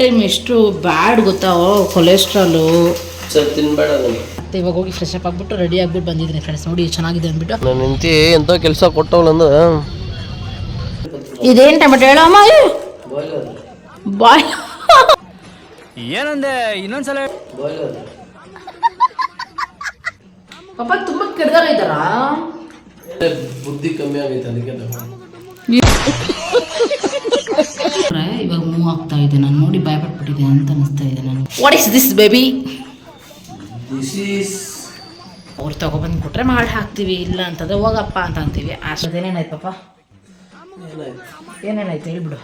Time ಎಷ್ಟು ಬ್ಯಾಡ್ ಗೊತ್ತಾ? Cholesterol ಮತ್ತೆ ಇವಾಗ ಹೋಗಿ ಫ್ರೆಶ್ ಅಪ್ ಆಗ್ಬಿಟ್ಟು ರೆಡಿ ಆಗ್ಬಿಟ್ಟು ಬಂದಿದ್ದೀನಿ ಫ್ರೆಂಡ್ಸ್ ನೋಡಿ ಚೆನ್ನಾಗಿದೆ ಅಂದ್ಬಿಟ್ಟು. ನನ್ನ ಹೆಂಡತಿ ಎಂಥ ಕೆಲಸ ಕೊಟ್ಟವಳಂದು ಇದೇನ್ ಟೊಮೆಟೊ ಹೇಳೋ ಅಮ್ಮ ಬಾಯ್ ಏನಂದೆ? ಇನ್ನೊಂದ್ಸಲ ಪಾಪ ತುಂಬಾ ಕೆಡ್ದಾಗೈತಾರ ಬುದ್ಧಿ ಕಮ್ಮಿ ಆಗೈತೆ ಅದಕ್ಕೆ ಇವಾಗ ಮೂವ್ ಆಗ್ತಾ ಇದೆ. ನಾನು ನೋಡಿ ಭಯಪಟ್ಬಿಟ್ಟಿದೆ ಅಂತ ಅನಿಸ್ತಾ ಇದೆ ನಾನು ವಾಟ್ ಇಸ್ ದಿಸ್ ಬೇಬಿ ಅವ್ರು ತಗೊಬಂದು ಕೊಟ್ರೆ ಮಾಡಿ ಹಾಕ್ತೀವಿ. ಇಲ್ಲ ಅಂತಂದ್ರೆ ಹೋಗಪ್ಪ ಅಂತ ಅಂತೀವಿ. ಅಷ್ಟು ಏನೇನಾಯ್ತು ಪಾಪ? ಏನೇನಾಯ್ತು ಹೇಳ್ಬಿಡು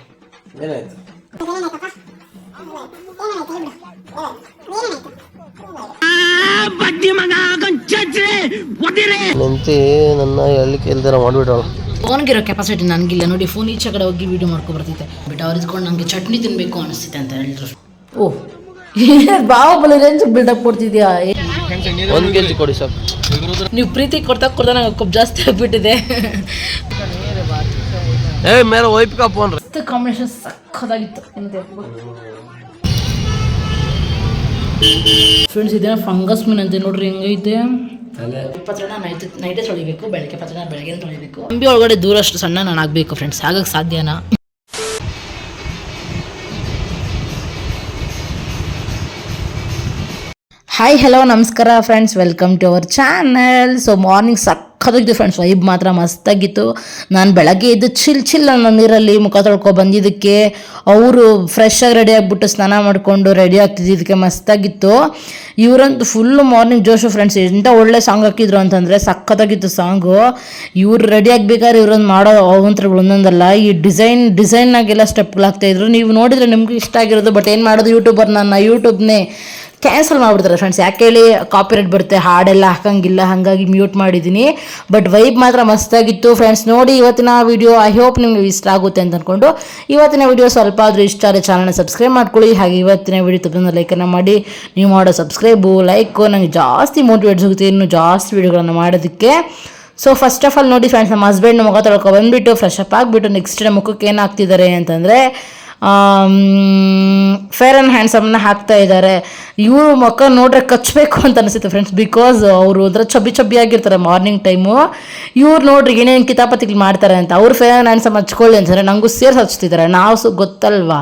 ಹೆಂಡತಿ ನನ್ನ ಎಲ್ಲಿ ಕೇಳ್ದಾರ ಮಾಡ್ಬಿಟ್ಟವಳು ಫೋನ್ಗಿರೋ ಕೆಪಾಸಿಟಿ ನನಗಿಲ್ಲ. ನೋಡಿ ಫೋನ್ ಈಚೆ ಕಡೆ ಹೋಗಿ ವೀಡಿಯೋ ಮಾಡ್ಕೊ ಬರ್ತೈತೆ ಬಟ್ ಅವ್ರು ಇದ್ಕೊಂಡು ನನಗೆ ಚಟ್ನಿ ತಿನ್ಬೇಕು ಅನಿಸ್ತಿದೆ ಅಂತ ಹೇಳಿದ್ರು. ಓ. ಬಾಹುಬಲಿ ರೇಂಜ್ ಬಿಲ್ಡಪ್ ಕೊಡ್ತಿದ್ಯಾ? ಒಂದು ಕೆ ಜಿ ಕೊಡಿ ಸರ್. ನೀವು ಪ್ರೀತಿ ಕೊಡ್ತಾ ಕೊಡ್ತಾ ನಂಗೆ ಕೊಬ್ಬು ಜಾಸ್ತಿ ಆಗ್ಬಿಟ್ಟಿದೆ. ಏ ಮೇಲೆ ವೈಪ್ಕ ಫೋನ್ ಕಾಂಬಿನೇಷನ್ ಸಕ್ಕದಾಗಿತ್ತು ಫ್ರೆಂಡ್ಸ್ ಇದೇನ ಫಂಗಸ್ ಮೀನ್ ಅಂತ ನೋಡ್ರಿ ಹೆಂಗೈತೆ? ಪತ್ರನ ನೈಟ್ ನೈಟೇ ತೊಳಿಬೇಕು ಬೆಳಗ್ಗೆ ಪತ್ರನ ಬೆಳಗ್ಗೆ ತೊಳಿಬೇಕು. ಅಂಬಿ ಒಳಗಡೆ ದೂರ ಅಷ್ಟು ಸಣ್ಣ ನಾನು ಆಗಬೇಕು ಫ್ರೆಂಡ್ಸ್ ಆಗಕ್ಕೆ ಸಾಧ್ಯನಾ? ಹಾಯ್ ಹಲೋ ನಮಸ್ಕಾರ friends welcome to our channel so morning ಸಕ್ಕತ್ತಾಗಿತ್ತು friends vibe ಮಾತ್ರ ಮಸ್ತಾಗಿತ್ತು. ನಾನು ಬೆಳಗ್ಗೆ ಎದ್ದು ಚಿಲ್ ಚಿಲ್ ಅನ್ನೋ ನೀರಲ್ಲಿ ಮುಖ ತೊಳ್ಕೊ ಬಂದಿದ್ದಕ್ಕೆ ಅವರು ಫ್ರೆಶ್ ಆಗಿ ರೆಡಿ ಆಗಿಬಿಟ್ಟು ಸ್ನಾನ ಮಾಡಿಕೊಂಡು ರೆಡಿ ಆಗ್ತಿದ್ದಕ್ಕೆ ಮಸ್ತಾಗಿತ್ತು. ಇವರಂತೂ ಫುಲ್ಲು ಮಾರ್ನಿಂಗ್ ಜೋಶು ಫ್ರೆಂಡ್ಸ್ ಎಂಥ ಒಳ್ಳೆ ಸಾಂಗ್ ಹಾಕಿದ್ರು ಅಂತಂದರೆ ಸಕ್ಕತ್ತಾಗಿತ್ತು ಸಾಂಗು ಇವರು ರೆಡಿ ಆಗಬೇಕಾದ್ರೆ ಇವ್ರೊಂದು ಮಾಡೋ ಅವಂತರಗಳು ಒಂದೊಂದಲ್ಲ. ಈ ಡಿಸೈನ್ ಡಿಸೈನಾಗೆಲ್ಲ ಸ್ಟೆಪ್ಗಳಾಗ್ತಾ ಹಾಕ್ತಾಯಿದ್ರು ನೀವು ನೋಡಿದರೆ ನಿಮ್ಗೆ ಇಷ್ಟ ಆಗಿರೋದು ಬಟ್ ಏನು ಮಾಡೋದು ಯೂಟ್ಯೂಬರ್ ನನ್ನ? ಯೂಟ್ಯೂಬ್ನೇ ಕ್ಯಾನ್ಸಲ್ ಮಾಡಿಬಿಡ್ತಾರೆ ಫ್ರೆಂಡ್ಸ್ ಯಾಕೆ ಹೇಳಿ? ಕಾಪಿರೇಟ್ ಬರುತ್ತೆ. ಹಾಡೆಲ್ಲ ಹಾಕಂಗಿಲ್ಲ, ಹಾಗಾಗಿ ಮ್ಯೂಟ್ ಮಾಡಿದ್ದೀನಿ. ಬಟ್ ವೈಬ್ ಮಾತ್ರ ಮಸ್ತಾಗಿತ್ತು ಫ್ರೆಂಡ್ಸ್ ನೋಡಿ, ಇವತ್ತಿನ ವಿಡಿಯೋ ಐ ಹೋಪ್ ನಿಮಗೆ ಇಷ್ಟ ಆಗುತ್ತೆ ಅಂತ ಅಂದ್ಕೊಂಡು ಇವತ್ತಿನ ವಿಡಿಯೋ ಸ್ವಲ್ಪ ಆದರೂ ಇಷ್ಟ ಆದರೆ ಚಾನಲ್ನ ಸಬ್ಸ್ಕ್ರೈಬ್ ಮಾಡ್ಕೊಳ್ಳಿ. ಹಾಗೆ ಇವತ್ತಿನ ವಿಡಿಯೋ ತಪ್ಪದಿಂದ ಲೈಕನ್ನು ಮಾಡಿ. ನೀವು ಮಾಡೋ ಸಬ್ಸ್ಕ್ರೈಬು ಲೈಕು ನನಗೆ ಜಾಸ್ತಿ ಮೋಟಿವೇಟ್ ಸಿಗುತ್ತೆ ಇನ್ನು ಜಾಸ್ತಿ ವಿಡಿಯೋಗಳನ್ನು ಮಾಡೋದಕ್ಕೆ. ಸೊ ಫಸ್ಟ್ ಆಫ್ ಆಲ್ ನೋಡಿ ಫ್ರೆಂಡ್ಸ್ ನಮ್ಮ ಹಸ್ಬೆಂಡ್ ಮುಖ ತೊಳ್ಕೊ ಬಂದುಬಿಟ್ಟು ಫ್ರೆಶ್ ಅಪ್ ಆಗಿಬಿಟ್ಟು ನೆಕ್ಸ್ಟ್ ಮುಖಕ್ಕೆ ಏನು ಹಾಕ್ತಿದ್ದಾರೆ ಅಂತಂದರೆ ಫೇರ್ ಆ್ಯಂಡ್ ಹ್ಯಾಂಡ್ಸಮ್ನ ಹಾಕ್ತಾ ಇದ್ದಾರೆ ಇವರು ಮಕ್ಕ ನೋಡ್ರೆ ಕಚ್ಚಬೇಕು ಅಂತ ಅನಿಸುತ್ತೆ ಫ್ರೆಂಡ್ಸ್ ಬಿಕಾಸ್ ಅವರು ಅದರ ಚಬ್ಬಿ ಆಗಿರ್ತಾರೆ ಮಾರ್ನಿಂಗ್ ಟೈಮು ಇವ್ರು ನೋಡ್ರಿ ಏನೇನು ಕಿತಾಪತಿಗಳು ಮಾಡ್ತಾರೆ ಅಂತ, ಅವ್ರು ಫೇರ್ ಆ್ಯಂಡ್ ಹ್ಯಾಂಡ್ಸಮ್ ಹಚ್ಕೊಳ್ಳಿ ಅಂತಾರೆ ನಂಗೂ ಸೇರ್ಸಿ ಹಚ್ತಿದ್ದಾರೆ ನಾವು ಸು ಗೊತ್ತಲ್ವಾ?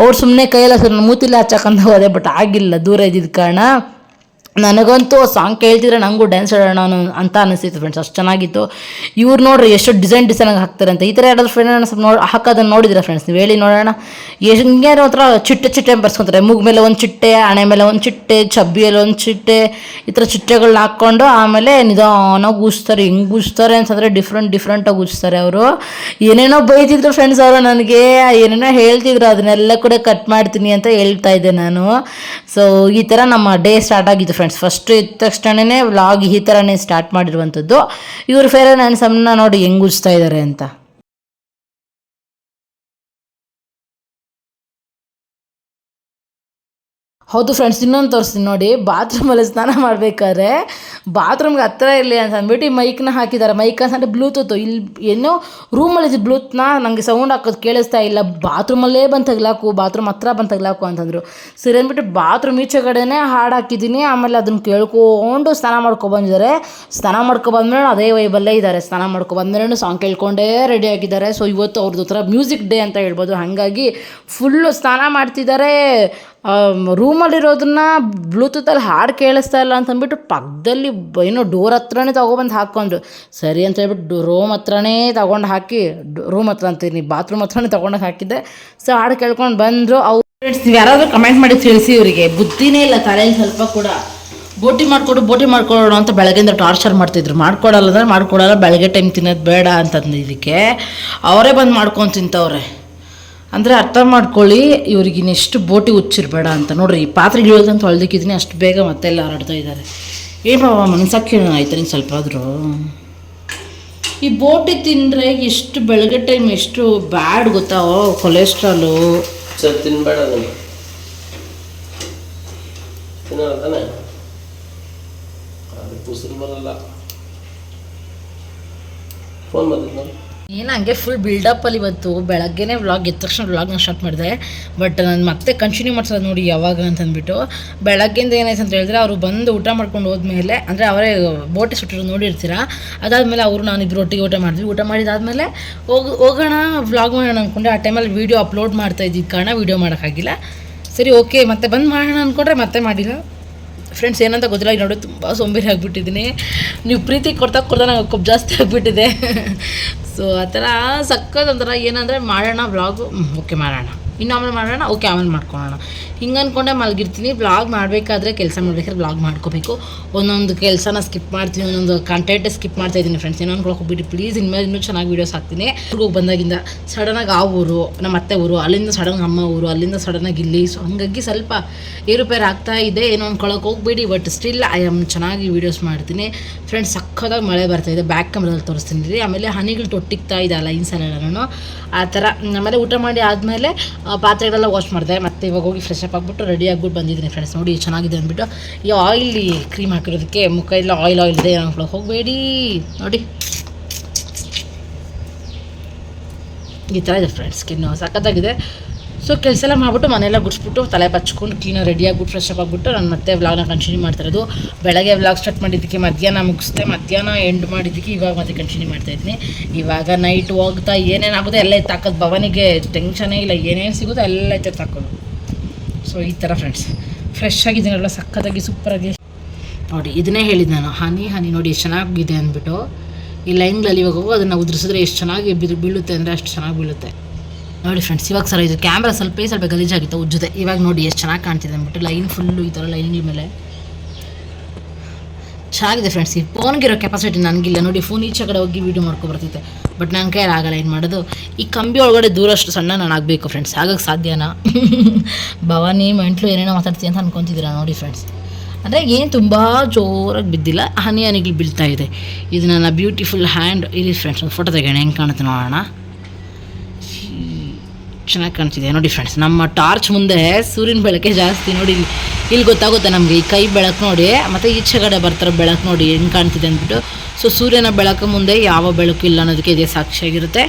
ಅವ್ರು ಸುಮ್ಮನೆ ಕೈಯಲ್ಲಿ ಸರ್ ಮೂತಿಲ್ಲ ಹಚ್ಚಕ್ಕಂತ ಹೋದೆ ಬಟ್ ಆಗಿಲ್ಲ, ದೂರ ಇದ್ದಿದ್ದ ಕಾರಣ. ನನಗಂತೂ ಸಾಂಗ್ ಕೇಳ್ತಿದ್ರೆ ನನಗೂ ಡ್ಯಾನ್ಸ್ ಅನ್ನೋ ಅಂತ ಅನಿಸ್ತಿತ್ತು ಫ್ರೆಂಡ್ಸ್ ಅಷ್ಟು ಚೆನ್ನಾಗಿತ್ತು. ಇವ್ರು ನೋಡ್ರಿ ಎಷ್ಟು ಡಿಸೈನ್ ಡಿಸೈನಾಗಿ ಹಾಕ್ತಾರೆ ಅಂತ. ಈ ಥರ ಯಾರಾದ್ರೂ ಫ್ರೆಂಡ್ ಸ್ವಲ್ಪ ನೋಡಿ ಹಾಕೋದನ್ನು ನೋಡಿದ್ರೆ ಫ್ರೆಂಡ್ಸ್ ನೀವು ಹೇಳಿ ನೋಡೋಣ. ಹೆಂಗೆ ಒಂಥರ ಚಿಟ್ಟೆ ಚಿಟ್ಟೆ ಬರ್ಸ್ಕೊತಾರೆ. ಮೂಗ್ ಮೇಲೆ ಒಂದು ಚಿಟ್ಟೆ ಹಣೆ ಮೇಲೆ ಒಂದು ಚಿಟ್ಟೆ ಚಬ್ಬಿಯಲ್ಲಿ ಒಂದು ಚಿಟ್ಟೆ, ಈ ಥರ ಚಿಟ್ಟೆಗಳನ್ನ ಹಾಕ್ಕೊಂಡು ಆಮೇಲೆ ನಿಧಾನಾಗಿ ಉಜ್ತಾರೆ ಹೆಂಗೆ ಉಜ್ತಾರೆ ಅಂತಂದರೆ ಡಿಫ್ರೆಂಟ್ ಡಿಫ್ರೆಂಟಾಗಿ ಉಜ್ತಾರೆ ಅವರು. ಏನೇನೋ ಬೈತಿದ್ರು ಫ್ರೆಂಡ್ಸ್ ಅವರು ನನಗೆ, ಏನೇನೋ ಹೇಳ್ತಿದ್ರು ಅದನ್ನೆಲ್ಲ ಕೂಡ ಕಟ್ ಮಾಡ್ತೀನಿ ಅಂತ ಹೇಳ್ತಾ ಇದ್ದೆ ನಾನು. ಸೊ ಈ ಥರ ನಮ್ಮ ಡೇ ಸ್ಟಾರ್ಟ್ ಆಗಿತ್ತು ಫ್ರೆಂಡ್ಸ್ ಫಸ್ಟ್ ಇದ್ದ ತಕ್ಷಣನೇ ವ್ಲಾಗ್ ಈ ಥರನೇ ಸ್ಟಾರ್ಟ್ ಮಾಡಿರುವಂಥದ್ದು ಇವರು ಫೇರ್ ಆ್ಯಂಡ್ ಹ್ಯಾಂಡ್ಸಮ್ನ ನೋಡಿ ಹೆಂಗ್ ಉಜ್ತಾ ಇದ್ದಾರೆ ಅಂತ. ಹೌದು ಫ್ರೆಂಡ್ಸ್ ಇನ್ನೊಂದು ತೋರಿಸ್ತೀನಿ ನೋಡಿ. ಬಾತ್ರೂಮಲ್ಲಿ ಸ್ನಾನ ಮಾಡಬೇಕಾದ್ರೆ ಬಾತ್ರೂಮ್ಗೆ ಹತ್ತಿರ ಇರಲಿ ಅಂತ ಅಂದ್ಬಿಟ್ಟು ಮೈಕ್ನ ಹಾಕಿದ್ದಾರೆ ಮೈಕ್ ಅಂತಂದರೆ ಬ್ಲೂಟೂತು ಇಲ್ಲಿ ಏನೋ ರೂಮಲ್ಲಿ ಬ್ಲೂತ್ನ ನನಗೆ ಸೌಂಡ್ ಹಾಕೋದು ಕೇಳಿಸ್ತಾ ಇಲ್ಲ. ಬಾತ್ರೂಮಲ್ಲೇ ಬಂದು ತಗ್ಲಾಕು ಬಾತ್ರೂಮ್ ಹತ್ರ ಬಂದು ತಗ್ಲಾಕು ಅಂತಂದರು. ಸರಿ ಅಂದ್ಬಿಟ್ಟು ಬಾತ್ರೂಮ್ ಈಚೆ ಕಡೆನೇ ಹಾಡು ಹಾಕಿದ್ದೀನಿ ಆಮೇಲೆ ಅದನ್ನು ಕೇಳ್ಕೊಂಡು ಸ್ನಾನ ಮಾಡ್ಕೊ ಬಂದಿದ್ದಾರೆ. ಸ್ನಾನ ಮಾಡ್ಕೊ ಬಂದಮೇಲೆ ಅದೇ ವೈಬಲ್ಲೇ ಇದ್ದಾರೆ. ಸ್ನಾನ ಮಾಡ್ಕೊ ಬಂದಮೇಲೆ ಸಾಂಗ್ ಕೇಳ್ಕೊಂಡೇ ರೆಡಿ ಆಗಿದ್ದಾರೆ. ಸೊ ಇವತ್ತು ಅವ್ರದ್ದು ಥರ ಮ್ಯೂಸಿಕ್ ಡೇ ಅಂತ ಹೇಳ್ಬೋದು. ಹಾಗಾಗಿ ಫುಲ್ಲು ಸ್ನಾನ ಮಾಡ್ತಿದ್ದಾರೆ. ರೂಮಲ್ಲಿರೋದನ್ನ ಬ್ಲೂತೂತಲ್ಲಿ ಹಾಡು ಕೇಳಿಸ್ತಾ ಇಲ್ಲ ಅಂತಂದ್ಬಿಟ್ಟು ಪಕ್ಕದಲ್ಲಿ ಏನೋ ಡೋರ್ ಹತ್ರನೇ ತೊಗೊಬಂದು ಹಾಕ್ಕೊಂಡ್ರು. ಸರಿ ಅಂತ ಹೇಳ್ಬಿಟ್ಟು ರೂಮ್ ಹತ್ರನೇ ತಗೊಂಡು ಹಾಕಿ ರೂಮ್ ಹತ್ರ ಅಂತೀನಿ ಬಾತ್ರೂಮ್ ಹತ್ರನೇ ತೊಗೊಂಡು ಹಾಕಿದ್ದೆ. ಸೊ ಹಾಡು ಕೇಳ್ಕೊಂಡು ಬಂದರು. ಅವ್ರು ಫ್ರೆಂಡ್ಸ್ ನೀವು ಯಾರಾದರೂ ಕಮೆಂಟ್ ಮಾಡಿ ತಿಳಿಸಿ ಇವರಿಗೆ. ಬುದ್ಧಿನೇ ಇಲ್ಲ ತಲೆಯಲ್ಲಿ ಸ್ವಲ್ಪ ಕೂಡ. ಬೋಟಿ ಮಾಡಿಕೊಡು, ಬೋಟಿ ಮಾಡ್ಕೊಡೋಣ ಅಂತ ಬೆಳಗ್ಗೆಯಿಂದ ಟಾರ್ಚರ್ ಮಾಡ್ತಿದ್ರು. ಮಾಡ್ಕೊಡಲ್ಲ ಅಂದ್ರೆ ಮಾಡ್ಕೊಡಲ್ಲ, ಬೆಳಗ್ಗೆ ಟೈಮ್ ತಿನ್ನೋದು ಬೇಡ ಅಂತಂದು ಇದಕ್ಕೆ. ಅವರೇ ಬಂದು ಮಾಡ್ಕೊಂಡು ತಿಂತವ್ರೆ. ಅಂದರೆ ಅರ್ಥ ಮಾಡ್ಕೊಳ್ಳಿ, ಇವ್ರಿಗೆ ಇನ್ನೆಷ್ಟು ಬೋಟಿ ಉಚ್ಚಿರಬೇಡ ಅಂತ. ನೋಡ್ರಿ, ಈ ಪಾತ್ರೆ ಇಳಿಯೋದಂತ ಹೊಳ್ದಿಕ್ಕಿದ್ದೀನಿ ಅಷ್ಟು ಬೇಗ ಮತ್ತೆ ಎಲ್ಲ ಹರಡ್ತಾ ಇದ್ದಾರೆ ಏನು ಬಾಬಾ ಮನಸ್ಸಾಕ್ಷಿ ಆಯ್ತು ನಿಂಗೆ ಸ್ವಲ್ಪ ಆದರೂ ಈ ಬೋಟಿ ತಿಂದರೆ ಎಷ್ಟು ಬೆಳಗ್ಗೆ ಟೈಮ್ ಎಷ್ಟು ಬ್ಯಾಡ್ ಗೊತ್ತಾ? ಕೊಲೆಸ್ಟ್ರಾಲು. ತಿನ್ಬೇಡ ಫೋನ್ ಬಂದಿದ್ದು ಏನು ಹಂಗೆ ಫುಲ್ ಬಿಲ್ಡಪ್ಪಲ್ಲಿ ಇವತ್ತು ಬೆಳಗ್ಗೆನೇ ವ್ಲಾಗ್ ಎದ್ದ ತಕ್ಷಣ ವ್ಲಾಗ್ನ ಸ್ಟಾರ್ಟ್ ಮಾಡಿದೆ. ಬಟ್ ನಾನು ಮತ್ತೆ ಕಂಟಿನ್ಯೂ ಮಾಡ್ಸೋದು ನೋಡಿ ಯಾವಾಗ ಅಂತ ಅಂದ್ಬಿಟ್ಟು ಬೆಳಗ್ಗೆಯಿಂದ ಏನಾಯ್ತು ಅಂತ ಹೇಳಿದ್ರೆ, ಅವರು ಬಂದು ಊಟ ಮಾಡ್ಕೊಂಡು ಹೋದ್ಮೇಲೆ, ಅಂದರೆ ಅವರೇ ಬೋಟೆ ಸುಟ್ಟಿರೋದು ನೋಡಿರ್ತೀರ? ಅದಾದಮೇಲೆ ಅವರು ನಾನು ಇಬ್ಬರು ಒಟ್ಟಿಗೆ ಊಟ ಮಾಡಿದ್ವಿ. ಊಟ ಮಾಡಿದಾದಮೇಲೆ ಹೋಗಿ, ಹೋಗೋಣ ವ್ಲಾಗ್ ಮಾಡೋಣ ಅಂದ್ಕೊಂಡೆ ಆ ಟೈಮಲ್ಲಿ ವೀಡಿಯೋ ಅಪ್ಲೋಡ್ ಮಾಡ್ತಾ ಇದ್ದಿದ್ದ ಕಾರಣ ವೀಡಿಯೋ ಮಾಡೋಕ್ಕಾಗಿಲ್ಲ. ಸರಿ ಓಕೆ ಮತ್ತೆ ಬಂದು ಮಾಡೋಣ ಅಂದ್ಕೊಂಡ್ರೆ ಮತ್ತೆ ಮಾಡಿಲ್ಲ. ಫ್ರೆಂಡ್ಸ್ ಏನಂತ ಗೊತ್ತಿಲ್ಲ ಈಗ ನೋಡಿ ತುಂಬ ಸೋಂಬೇರಿ ಆಗಿಬಿಟ್ಟಿದ್ದೀನಿ. ನೀವು ಪ್ರೀತಿ ಕೊಡ್ತಾ ಕೊಡ್ತಾ ನಂಗೆ ಕೊಬ್ಬು ಜಾಸ್ತಿ ಆಗಿಬಿಟ್ಟಿದೆ. ಸೊ ಆ ಥರ ಸಕ್ಕತ್ ಒಂಥರ ಏನಂದರೆ, ಮಾಡೋಣ ವ್ಲಾಗು ಓಕೆ ಮಾಡೋಣ. ಇನ್ನು ಆಮೇಲೆ ಮಾಡೋಣ ಓಕೆ ಆಮೇಲೆ ಮಾಡ್ಕೊಳ್ಳೋಣ. ಹಿಂಗೆ ಅಂದ್ಕೊಂಡೆ ಮಲಗಿರ್ತೀನಿ ಬ್ಲಾಗ್ ಮಾಡಬೇಕಾದ್ರೆ ಕೆಲಸ ಮಾಡಬೇಕಾದ್ರೆ ಬ್ಲಾಗ್ ಮಾಡ್ಕೋಬೇಕು. ಒಂದೊಂದು ಕೆಲಸನ ಸ್ಕಿಪ್ ಮಾಡ್ತೀನಿ, ಒಂದೊಂದು ಕಂಟೆಂಟ್ ಸ್ಕಿಪ್ ಮಾಡ್ತಾ ಇದ್ದೀನಿ ಫ್ರೆಂಡ್ಸ್ ಏನೋ ಹೋಗ್ಬಿಟ್ಟು ಪ್ಲೀಸ್ ಇನ್ಮೇಲೆ ಇನ್ನೂ ಚೆನ್ನಾಗಿ ವೀಡಿಯೋಸ್ ಹಾಕ್ತೀನಿ. ಹೋಗಿ ಬಂದಾಗಿಂದ ಸಡನ್ನಾಗಿ ಆ ಊರು, ನಮ್ಮ ಅತ್ತೆ ಊರು, ಅಲ್ಲಿಂದ ಸಡನ್ ಅಮ್ಮ ಊರು, ಅಲ್ಲಿಂದ ಸಡನ್ನಾಗಿ ಇಲ್ಲಿ. ಸೊ ಹಾಗಾಗಿ ಸ್ವಲ್ಪ ಏರುಪೇರು ಆಗ್ತಾ ಇದೆ, ಏನೋ ಅನ್ಕೊಳಕ್ಕೆ ಹೋಗ್ಬೇಡಿ ಬಟ್ ಸ್ಟಿಲ್ ಐ ಆಮ್ ಚೆನ್ನಾಗಿ ವೀಡಿಯೋಸ್ ಮಾಡ್ತೀನಿ. ಫ್ರೆಂಡ್ಸ್ ಸಕ್ಕದಾಗಿ ಮಳೆ ಬರ್ತಾ ಇದೆ ಬ್ಯಾಕ್ ಕ್ಯಾಮ್ರಲ್ಲಿ ತೋರಿಸ್ತೀನಿ. ಆಮೇಲೆ ಹನಿಗಳು ತೊಟ್ಟಿಗ್ತಾ ಇದೆ ಅಲ್ಲ ನಾನು. ಆ ಥರ ನಮ್ಮಲ್ಲೇ ಊಟ ಮಾಡಿ ಆದಮೇಲೆ ಪಾತ್ರೆಗಳೆಲ್ಲ ವಾಶ್ ಮಾಡಿದೆ. ಮತ್ತೆ ಇವಾಗ ಹೋಗಿ ಫ್ರೆಶ್ ಅಪ್ ಆಗಿಬಿಟ್ಟು ರೆಡಿ ಆಗ್ಬಿಟ್ಟು ಬಂದಿದ್ದೀನಿ ಫ್ರೆಂಡ್ಸ್ ನೋಡಿ ಚೆನ್ನಾಗಿದೆ ಅಂದ್ಬಿಟ್ಟು ಈ ಆಯಿಲ್ ಕ್ರೀಮ್ ಹಾಕಿರೋದಕ್ಕೆ ಮುಖ ಎಲ್ಲ ಆಯಿಲ್ ಆಯಿಲ್ ಇದೆ. ಅನ್ಕೊಳ್ಳೋಕೆ ಹೋಗಬೇಡಿ. ನೋಡಿ. ಈ ಥರ ಇದೆ ಫ್ರೆಂಡ್ಸ್ ಸ್ಕಿನ್ನು ಸಖತ್ತಾಗಿದೆ. ಸೊ ಕೆಲಸ ಎಲ್ಲ ಮಾಡಿಬಿಟ್ಟು ಮನೆಯೆಲ್ಲ ಗುಡಿಸ್ಬಿಟ್ಟು ತಲೆ ಬಚ್ಕೊಂಡು ಕ್ಲೀನಾಗಿ ರೆಡಿ ಆಗ್ಬಿಟ್ಟು ಫ್ರೆಶ್ ಅಪ್ ಆಗಿಬಿಟ್ಟು ನಾನು ಮತ್ತೆ ವ್ಲಾಗ್ನ ಕಂಟಿನ್ಯೂ ಮಾಡ್ತಾ ಇರೋದು. ಬೆಳಗ್ಗೆ ವ್ಲಾಗ್ ಸ್ಟಾರ್ಟ್ ಮಾಡಿದ್ದಕ್ಕೆ ಮಧ್ಯಾಹ್ನ ಮುಗಿಸ್ದೆ, ಮಧ್ಯಾಹ್ನ ಎಂಡ್ ಮಾಡಿದ್ದಕ್ಕೆ ಇವಾಗ ಮತ್ತೆ ಕಂಟಿನ್ಯೂ ಮಾಡ್ತಾ ಇದ್ದೀನಿ. ಇವಾಗ ನೈಟ್ ಹೋಗ್ತಾ ಏನೇನಾಗುತ್ತೆ ಎಲ್ಲ ಎತ್ತಾಕೋದು. ಭವನಿಗೆ ಟೆನ್ಷನೇ ಇಲ್ಲ. ಏನೇನು ಸಿಗುತ್ತೋ ಎಲ್ಲ ಎತ್ತಾಕೋದು ಸೊ ಈ ಥರ ಫ್ರೆಂಡ್ಸ್ ಫ್ರೆಶ್ ಆಗಿದ್ದೀನಲ್ಲ ಸಖತ್ತಾಗಿ ಸೂಪರಾಗಿ ನೋಡಿ, ಇದನ್ನೇ ಹೇಳಿದ್ದು ನಾನು. ಹನಿ ಹನಿ ನೋಡಿ ಎಷ್ಟು ಚೆನ್ನಾಗಿದೆ ಅಂದ್ಬಿಟ್ಟು, ಈ ಲೈನ್ಗಳಲ್ಲಿ ಇವಾಗ ಹೋಗೋ ಅದನ್ನು ಉದುರಿಸಿದ್ರೆ ಎಷ್ಟು ಚೆನ್ನಾಗಿ ಬೀಳ್- ಬೀಳುತ್ತೆ ಅಂದರೆ ಅಷ್ಟು ಚೆನ್ನಾಗಿ ಬೀಳುತ್ತೆ. ನೋಡಿ ಫ್ರೆಂಡ್ಸ್ ಇವಾಗ ಸರ್ ಇದು ಕ್ಯಾಮ್ರಾ ಸ್ವಲ್ಪ ಸ್ವಲ್ಪ ಗಲೀಜಾಗಿತ್ತು, ಉಜ್ಜುತ್ತೆ. ಇವಾಗ ನೋಡಿ ಎಷ್ಟು ಚೆನ್ನಾಗಿ ಕಾಣ್ತಿದೆ ಅಂದ್ಬಿಟ್ಟು ಲೈನ್ ಫುಲ್ಲು ಈ ಥರ ಲೈನ್ಗಳ ಮೇಲೆ. ಚೆನ್ನಾಗಿದೆ ಫ್ರೆಂಡ್ಸ್ ಈ ಫೋನ್ಗಿರೋ ಕೆಪಾಸಿಟಿ ನನಗಿಲ್ಲ. ನೋಡಿ ಫೋನ್ ಈಚೆ ಕಡೆ ಹೋಗಿ ವೀಡಿಯೋ ಮಾಡ್ಕೊಬರ್ತೈತೆ ಬಟ್ ನನ್ನ ಕೈಯಲ್ಲಿ ಆಗಲ್ಲ, ಏನು ಮಾಡೋದು? ಈ ಕಂಬಿ ಒಳಗಡೆ ದೂರಷ್ಟು ಸಣ್ಣ ನಾನು ಆಗಬೇಕು ಫ್ರೆಂಡ್ಸ್ ಆಗಕ್ಕೆ ಸಾಧ್ಯನಾ? ಭವಾನಿ, ಮೆಂಟ್ಲು ಏನೇನೋ ಮಾತಾಡ್ತೀನಿ ಅಂತ ಅನ್ಕೊತಿದ್ದೀರಾ ನೋಡಿ ಫ್ರೆಂಡ್ಸ್ ಅಂದರೆ ಏನು ತುಂಬ ಜೋರಾಗಿ ಬಿದ್ದಿಲ್ಲ, ಹನಿ ಹನಿಗಳು ಬೀಳ್ತಾ ಇದೆ. ಇದು ನನ್ನ ಬ್ಯೂಟಿಫುಲ್ ಹ್ಯಾಂಡ್ ಇಲ್ಲಿ ಫ್ರೆಂಡ್ಸ್ ಒಂದು ಫೋಟೋ ತೆಗೆಯೋಣ. ಹೆಂಗೆ ಕಾಣುತ್ತೆ ನೋಡೋಣ. ಚೆನ್ನಾಗಿ ಕಾಣ್ತಿದೆ ನೋಡಿ ಫ್ರೆಂಡ್ಸ್ ನಮ್ಮ ಟಾರ್ಚ್ ಮುಂದೆ ಸೂರ್ಯನ ಬೆಳಕೆ ಜಾಸ್ತಿ ನೋಡಿ ಇಲ್ಲಿ ಇಲ್ಲಿ ಗೊತ್ತಾಗುತ್ತೆ ನಮಗೆ ಈ ಕೈ ಬೆಳಕು ನೋಡಿ, ಮತ್ತು ಈಚೆಗಡೆ ಬರ್ತಾರೆ ಬೆಳಕು ನೋಡಿ ಹೆಂಗೆ ಕಾಣ್ತಿದೆ ಅಂದ್ಬಿಟ್ಟು. ಸೊ ಸೂರ್ಯನ ಬೆಳಕು ಮುಂದೆ ಯಾವ ಬೆಳಕು ಇಲ್ಲ ಅನ್ನೋದಕ್ಕೆ ಇದೇ ಸಾಕ್ಷಿಯಾಗಿರುತ್ತೆ.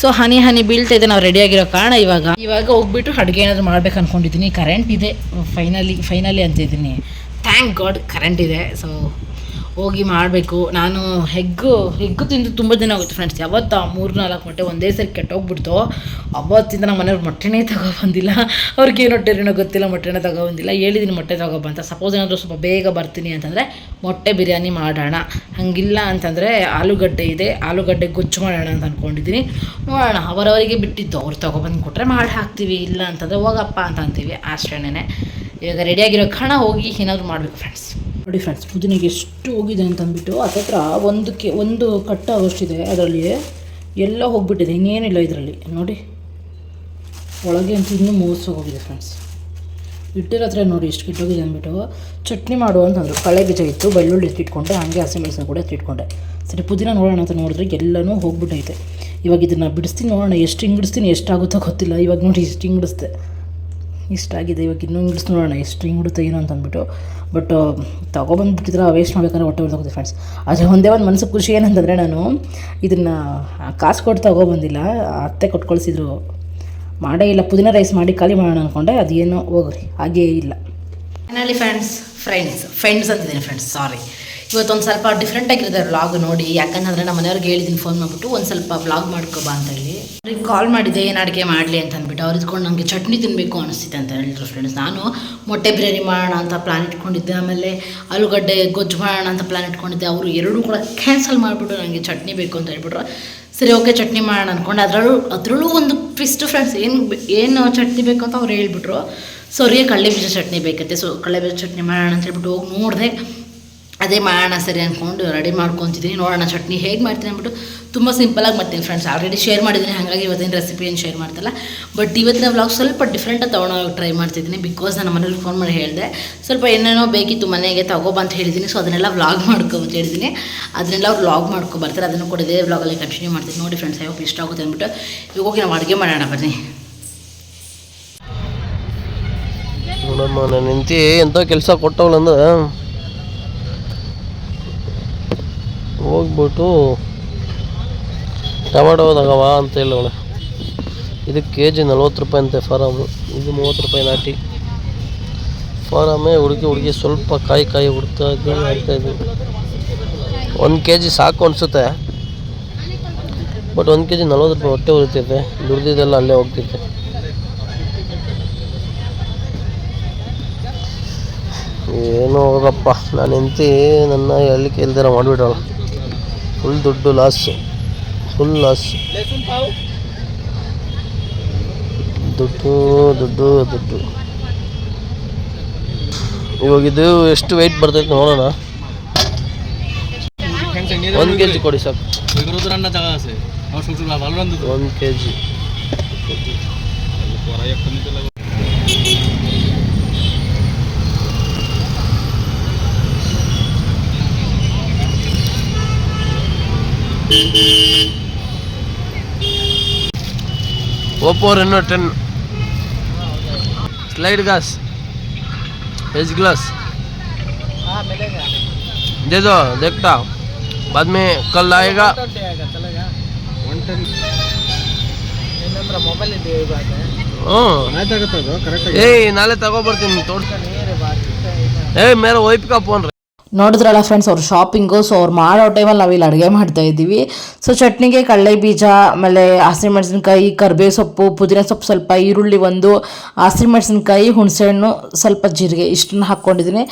ಸೊ ಹನಿ ಹನಿ ಬೀಳ್ತಾ ಇದೆ, ನಾವು ರೆಡಿಯಾಗಿರೋ ಕಾರಣ ಇವಾಗ. ಇವಾಗ ಹೋಗ್ಬಿಟ್ಟು ಅಡುಗೆ ಏನಾದರೂ ಮಾಡ್ಬೇಕು ಅಂದ್ಕೊಂಡಿದ್ದೀನಿ ಕರೆಂಟ್ ಇದೆ ಫೈನಲಿ ಫೈನಲಿ ಅಂತಿದ್ದೀನಿ ಥ್ಯಾಂಕ್ ಗಾಡ್ ಕರೆಂಟ್ ಇದೆ. ಸೊ ಹೋಗಿ ಮಾಡಬೇಕು. ನಾನು ಹೆಗ್ಗು ಹೆಗ್ಗು ತಿಂದು ತುಂಬ ದಿನ ಆಗುತ್ತೆ ಫ್ರೆಂಡ್ಸ್ ಯಾವತ್ತು ಮೂರು ನಾಲ್ಕು ಮೊಟ್ಟೆ ಒಂದೇ ಸರಿ ಕೆಟ್ಟೋಗ್ಬಿಡ್ತು. ಅವತ್ತಿಂದ ನಮ್ಮ ಮನೆಯವ್ರು ಮೊಟ್ಟೆನೇ ತಗೊಬಂದಿಲ್ಲ ಅವ್ರಿಗೆ ಏನು ಹೊಟ್ಟೆನೋ ಗೊತ್ತಿಲ್ಲ, ಮೊಟ್ಟೆನೇ ತಗೊಬಂದಿಲ್ಲ ಹೇಳಿದ್ದೀನಿ ಮೊಟ್ಟೆ ತಗೊಬ ಅಂತ. ಸಪೋಸ್ ಏನಾದರೂ ಸ್ವಲ್ಪ ಬೇಗ ಬರ್ತೀನಿ ಅಂತಂದರೆ ಮೊಟ್ಟೆ ಬಿರಿಯಾನಿ ಮಾಡೋಣ. ಹಾಗಿಲ್ಲ ಅಂತಂದರೆ ಆಲೂಗಡ್ಡೆ ಇದೆ. ಆಲೂಗಡ್ಡೆ ಗೊಜ್ಜು ಮಾಡೋಣ ಅಂತ ಅಂದ್ಕೊಂಡಿದ್ದೀನಿ ನೋಡೋಣ. ಅವರವರಿಗೆ ಬಿಟ್ಟಿದ್ದು. ಅವ್ರು ತೊಗೊಬಂದು ಕೊಟ್ಟರೆ ಮಾಡಿ ಹಾಕ್ತೀವಿ. ಇಲ್ಲ ಅಂತಂದರೆ ಹೋಗಪ್ಪ ಅಂತ ಅಂತೀವಿ. ಅಷ್ಟೇನೆ ಇವಾಗ ರೆಡಿಯಾಗಿರೋ ಖಾಣ ಹೋಗಿ ಏನಾದರೂ ಮಾಡಬೇಕು ಫ್ರೆಂಡ್ಸ್ ನೋಡಿ ಫ್ರೆಂಡ್ಸ್ ಪುದೀನಿಗೆ ಎಷ್ಟು ಹೋಗಿದೆ ಅಂತಂದ್ಬಿಟ್ಟು ಅದತ್ರ ಒಂದಕ್ಕೆ, ಒಂದು ಕಟ್ಟ ಆಗೋಷ್ಟಿದೆ ಅದರಲ್ಲಿ ಎಲ್ಲ ಹೋಗ್ಬಿಟ್ಟಿದೆ, ಇನ್ನೇನಿಲ್ಲ ಇದರಲ್ಲಿ. ನೋಡಿ, ಒಳಗೆ ಅಂತೂ ಇನ್ನೂ ಮೋಸ ಹೋಗಿದೆ ಫ್ರೆಂಡ್ಸ್ ಇಟ್ಟಿರೋ ಹತ್ರ ನೋಡಿ ಎಷ್ಟು ಕೆಟ್ಟೋಗಿದೆ ಅಂದ್ಬಿಟ್ಟು, ಚಟ್ನಿ ಮಾಡು ಅಂತಂದರು. ಕಳೆ ಬೀಜ ಇತ್ತು, ಬೆಳ್ಳುಳ್ಳಿ ಎತ್ತಿಟ್ಕೊಂಡೆ ಹಾಗೆ ಹಸಿಮೆಣಸಿನ ಕೂಡ ಎತ್ತಿಟ್ಕೊಂಡೆ ಸರಿ ಪುದೀನ ನೋಡೋಣ ಅಂತ ನೋಡಿದ್ರೆ ಎಲ್ಲನೂ ಹೋಗ್ಬಿಟ್ಟೈತೆ. ಇವಾಗ ಇದನ್ನು ಬಿಡಿಸ್ತೀನಿ, ನೋಡೋಣ, ಎಷ್ಟು ಹಿಂಗಿಡಿಸ್ತೀನಿ ಎಷ್ಟಾಗುತ್ತೋ ಗೊತ್ತಿಲ್ಲ. ಇವಾಗ ನೋಡಿ ಇಷ್ಟು ಹಿಂಗಿಡಿಸ್ದೆ ಇಷ್ಟಾಗಿದೆ ಇವಾಗ ಇನ್ನೂ ಹಿಡಿಸ್ ನೋಡೋಣ, ಎಷ್ಟು ಹಿಂಗಿಡುತ್ತೆ ಏನೋ ಅಂತ ಅಂದ್ಬಿಟ್ಟು ಬಟ್ ತೊಗೊಬಂದ್ಬಿಟ್ಟಿದ್ರೆ ವೇಸ್ಟ್ ಮಾಡ್ಬೇಕಾದ್ರೆ ಹೊಟ್ಟೆ ಹೊಡೆದೋಗುತ್ತೆ ಫ್ರೆಂಡ್ಸ್ ಆದರೆ ಒಂದೇ ಒಂದು ಮನಸ್ಸು ಖುಷಿ ಏನಂತಂದರೆ ನಾನು ಇದನ್ನು ಕಾಸು ಕೊಟ್ಟು ತೊಗೊಬಂದಿಲ್ಲ. ಅತ್ತೆ ಕೊಟ್ಟು ಮಾಡೇ ಇಲ್ಲ. ಪುದೀನ ರೈಸ್ ಮಾಡಿ ಖಾಲಿ ಮಾಡೋಣ ಅಂದ್ಕೊಂಡೆ ಅದೇನೋ ಹೋಗ್ರಿ. ಹಾಗೇ ಇಲ್ಲ. ಫ್ರೆಂಡ್ಸ್ ಫ್ರೆಂಡ್ಸ್ ಫ್ರೆಂಡ್ಸ್ ಅಂತಿದ್ದೀನಿ ಫ್ರೆಂಡ್ಸ್ ಸಾರಿ ಇವತ್ತೊಂದು ಸ್ವಲ್ಪ ಡಿಫ್ರೆಂಟ್ ಆಗಿರ್ತಾರೆ ವ್ಲಾಗ್ ನೋಡಿ. ಯಾಕಂದ್ರೆ ನಮ್ಮ ಮನೆಯವ್ರಿಗೆ ಹೇಳಿದ್ದೀನಿ ಫೋನ್ ಮಾಡಿಬಿಟ್ಟು, ಒಂದು ಸ್ವಲ್ಪ ವ್ಲಾಗ್ ಮಾಡ್ಕೊಬಾ ಅಂತ ಹೇಳಿ. ಅವ್ರಿಗೆ ಕಾಲ್ ಮಾಡಿದ್ದೆ ಏನು ಅಡುಗೆ ಮಾಡಲಿ ಅಂತ ಅಂದ್ಬಿಟ್ಟು. ಅವ್ರು ಇದ್ಕೊಂಡು ನನಗೆ ಚಟ್ನಿ ತಿನ್ನಬೇಕು ಅನಿಸ್ತಿದೆ ಅಂತ ಹೇಳಿದ್ರು ಫ್ರೆಂಡ್ಸ್ ನಾನು ಮೊಟ್ಟೆ ಬಿರಿಯಾನಿ ಮಾಡೋಣ ಅಂತ ಪ್ಲ್ಯಾನ್ ಇಟ್ಕೊಂಡಿದ್ದೆ. ಆಮೇಲೆ ಆಲೂಗಡ್ಡೆ ಗೊಜ್ಜು ಮಾಡೋಣ ಅಂತ ಪ್ಲ್ಯಾನ್ ಇಟ್ಕೊಂಡಿದ್ದೆ. ಅವರು ಎರಡೂ ಕೂಡ ಕ್ಯಾನ್ಸಲ್ ಮಾಡಿಬಿಟ್ಟು ನನಗೆ ಚಟ್ನಿ ಬೇಕು ಅಂತ ಹೇಳ್ಬಿಟ್ರು. ಸರಿ, ಓಕೆ, ಚಟ್ನಿ ಮಾಡೋಣ ಅಂದ್ಕೊಂಡು ಅದರಲ್ಲೂ ಅದರಲ್ಲೂ ಒಂದು ಟ್ವಿಸ್ಟ್ ಫ್ರೆಂಡ್ಸ್ ಏನು ಏನು ಚಟ್ನಿ ಬೇಕು ಅಂತ ಅವ್ರು ಹೇಳ್ಬಿಟ್ರು. ಸೊ ಅವರಿಗೆ ಬೀಜ ಚಟ್ನಿ ಬೇಕಂತೆ ಸೊ, ಕಡಲೆ ಬೀಜ ಚಟ್ನಿ ಮಾಡೋಣ ಅಂತ ಹೇಳ್ಬಿಟ್ಟು ಹೋಗಿ ನೋಡಿದೆ. ಅದೇ ಮಾಡೋಣ ಸರಿ ಅಂದ್ಕೊಂಡು ರೆಡಿ ಮಾಡ್ಕೊತಿದ್ದೀನಿ ನೋಡೋಣ ಚಟ್ನಿ ಹೇಗೆ ಮಾಡ್ತೀನಿ ಅಂದ್ಬಿಟ್ಟು ತುಂಬ ಸಿಂಪಲಾಗಿ ಮಾಡ್ತೀನಿ ಫ್ರೆಂಡ್ಸ್ ಆಲ್ರೆಡಿ ಶೇರ್ ಮಾಡಿದ್ದೀನಿ ಹಾಗಾಗಿ ಇವತ್ತಿನ ರೆಸಿಪಿ ಏನು ಶೇರ್ ಮಾಡ್ತಲ್ಲ. ಬಟ್ ಇವತ್ತಿನ ವ್ಲಾಗ್ ಸ್ವಲ್ಪ ಡಿಫ್ರೆಂಟಾಗಿ ತೊಗೊಂಡೋಗಿ ಟ್ರೈ ಮಾಡ್ತಿದ್ದೀನಿ ಬಿಕಾಸ್ ನಾನು ಮನೇಲಿ ಫೋನ್ ಮಾಡಿ ಹೇಳಿದೆ. ಸ್ವಲ್ಪ ಏನೇನೋ ಬೇಕಿತ್ತು ಮನೆಗೆ ಅಂತ ಹೇಳಿದ್ದೀನಿ ಸೊ ಅದನ್ನೆಲ್ಲ ವ್ಲಾಗ್ ಮಾಡ್ಕೊ ಅಂತ ಹೇಳಿದ್ದೀನಿ ಅದನ್ನೆಲ್ಲ ಅವ್ರು ವ್ಲಾಗ್ ಮಾಡ್ಕೊ ಬರ್ತಾರೆ. ಅದನ್ನು ಕೂಡ ಇದೇ ವ್ಲಾಗಲ್ಲಿ ಕಂಟಿನ್ಯೂ ಮಾಡ್ತೀನಿ. ನೋಡಿ ಫ್ರೆಂಡ್ಸ್ ಐ ಹೋಪ್ ಇಷ್ಟ ಆಗುತ್ತೆ ಅಂದ್ಬಿಟ್ಟು ಇವಾಗ ನಾವು ಅಡುಗೆ ಮಾಡೋಣ. ಬನ್ನಿ. ನೋಡಮ್ಮ, ನಾನು ಎಂಥ ಕೆಲಸ ಕೊಟ್ಟವಳಂದ್ರೆ ಹೋಗ್ಬಿಟ್ಟು ಟೊಮೆಟೊ ತಗವ ಅಂತ ಹೇಳೋಣ ಇದು ಕೆ ಜಿ ನಲ್ವತ್ತು ರೂಪಾಯಿ ಅಂತೆ ಫಾರಮು. ಇದು ಮೂವತ್ತು ರೂಪಾಯಿ ನಾಟಿ. ಫಾರಮೇ ಹುಡುಗಿ ಹುಡುಗಿ ಸ್ವಲ್ಪ ಕಾಯಿ ಕಾಯಿ ಹುಡ್ತಾ ಇದ್ದು ಹಾಕ್ತಾ ಒಂದು ಕೆ ಜಿ ಸಾಕು ಅನಿಸುತ್ತೆ. ಬಟ್ ಒಂದು ಕೆ ಜಿ ನಲ್ವತ್ತು ರೂಪಾಯಿ ಹೊಟ್ಟೆ ಉರಿತೈತೆ ದುಡ್ದಿದ್ದೆಲ್ಲ ಅಲ್ಲೇ ಹೋಗ್ತೈತೆ ಏನೋ ಹೋಗಪ್ಪ. ನಾನು ಹೆಂತಿ ನನ್ನ ಹೇಳಲಿಕ್ಕೆ ಇಲ್ದಿರ ಮಾಡಿಬಿಡೋಣ ಫುಲ್ ದುಡ್ಡು ಲಾಸ್ ಫುಲ್ ಲಾಸ್ ದುಡ್ಡು ದುಡ್ಡು ದುಡ್ಡು. ಇವಾಗ ಇದು ಎಷ್ಟು ವೆಯ್ಟ್ ಬರ್ತೈತೆ ನೋಡೋಣ. ಒಂದು ಕೆ ಜಿ ಕೊಡಿ ಸಾಕು ಒಂದು K G Oppo Reno ten slide glass edge glass दे दो देखता बाद में कल आएगा। मोबाइल हाँ। ए नाले तक बर्ती तोड़। ए मेरा वाइफ का फ़ोन ನೋಡಿದ್ರಲ್ಲ ಫ್ರೆಂಡ್ಸ್ ಅವ್ರ ಶಾಪಿಂಗು ಸೊ ಅವ್ರು ಮಾಡೋ ಟೈಮಲ್ಲಿ ಇಲ್ಲಿ ಅಡುಗೆ ಮಾಡ್ತಾ ಇದ್ದೀವಿ. ಸೊ ಚಟ್ನಿಗೆ ಕಡಲೆ ಬೀಜ, ಆಮೇಲೆ ಹಸಿಮೆಣಸಿನ್ಕಾಯಿ ಕರ್ಬೇವು ಸೊಪ್ಪು ಪುದೀನ ಸೊಪ್ಪು ಸ್ವಲ್ಪ ಈರುಳ್ಳಿ ಒಂದು ಹಸಿಮೆಣಸಿನ್ಕಾಯಿ ಹುಣಸೆಹಣ್ಣು ಸ್ವಲ್ಪ ಜೀರಿಗೆ, ಇಷ್ಟನ್ನ ಹಾಕ್ಕೊಂಡಿದ್ದೀನಿ.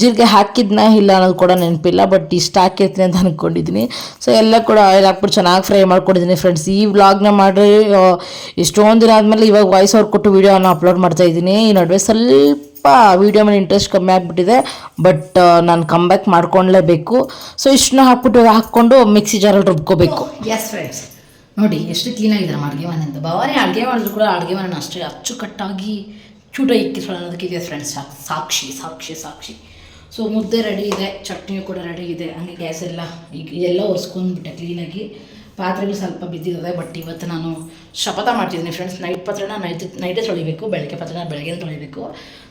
ಜೀರಿಗೆ ಹಾಕಿದ್ನ ಇಲ್ಲ ಅನ್ನೋದು ಕೂಡ ನೆನಪಿಲ್ಲ ಬಟ್ ಇಷ್ಟು ಹಾಕಿರ್ತೀನಿ ಅಂತ ಅಂದ್ಕೊಂಡಿದ್ದೀನಿ ಸೊ ಎಲ್ಲ ಕೂಡ ಆಯಿಲ್ ಹಾಕ್ಬಿಟ್ಟು ಚೆನ್ನಾಗಿ ಫ್ರೈ ಮಾಡ್ಕೊಂಡಿದ್ದೀನಿ ಫ್ರೆಂಡ್ಸ್ ಈ ವ್ಲಾಗ್ನ ಮಾಡಿ ಇಷ್ಟೊಂದು ದಿನ ಆದಮೇಲೆ ಇವಾಗ ವಾಯ್ಸ್ ಅವ್ರು ಕೊಟ್ಟು ವೀಡಿಯೋನ ಅಪ್ಲೋಡ್ ಮಾಡ್ತಾ ಇದ್ದೀನಿ. ಈ ನಡುವೆ ಸ್ವಲ್ಪ ವೀಡಿಯೋ ಮೇಲೆ ಇಂಟ್ರೆಸ್ಟ್ ಕಮ್ಮಿ ಆಗಿಬಿಟ್ಟಿದೆ ಬಟ್ ನಾನು ಕಮ್ ಬ್ಯಾಕ್ ಮಾಡ್ಕೊಳ್ಲೇಬೇಕು ಸೊ ಇಷ್ಟನ್ನ ಹಾಕ್ಬಿಟ್ಟು ಹಾಕ್ಕೊಂಡು ಮಿಕ್ಸಿ ಜಾರಲ್ಲಿ ರುಬ್ಕೋಬೇಕು. ಎಸ್ ಫ್ರೆಂಡ್ಸ್ ನೋಡಿ, ಎಷ್ಟು ಕ್ಲೀನಾಗಿದ್ದಾರೆ ಅಡುಗೆ ಮನೆ ಅಂತ. ಭವಾನಿ ಅಡುಗೆ ಮಾಡಿದ್ರು ಕೂಡ ಅಡುಗೆ ಮನೆ ಅಷ್ಟೇ ಅಚ್ಚುಕಟ್ಟಾಗಿ ಚೂಟ ಇಕ್ಕಿಸ್ಕೊಳ್ಳೋ ಅನ್ನೋದಕ್ಕಿದೆ ಫ್ರೆಂಡ್ಸ್ ಸಾಕ್ಷಿ ಸಾಕ್ಷಿ ಸಾಕ್ಷಿ. ಸೊ ಮುದ್ದೆ ರೆಡಿ ಇದೆ, ಚಟ್ನಿಯು ಕೂಡ ರೆಡಿ ಇದೆ. ಹಂಗೆ ಗ್ಯಾಸ್ ಎಲ್ಲ ಈಗ ಎಲ್ಲ ಒರೆಸ್ಕೊಂಡ್ಬಿಟ್ಟೆ ಕ್ಲೀನಾಗಿ ಪಾತ್ರೆಗಳು ಸ್ವಲ್ಪ ಬಿದ್ದಿದ್ದಾವೆ ಬಟ್ ಇವತ್ತು ನಾನು ಶಪಥ ಮಾಡ್ತಿದ್ದೀನಿ ಫ್ರೆಂಡ್ಸ್ ನೈಟ್ ಪಾತ್ರೆನ ನೈಟ್, ನೈಟೇ ತೊಳಿಬೇಕು, ಬೆಳಗ್ಗೆ ಪಾತ್ರೆನ ಬೆಳಗ್ಗೆ ತೊಳಿಬೇಕು.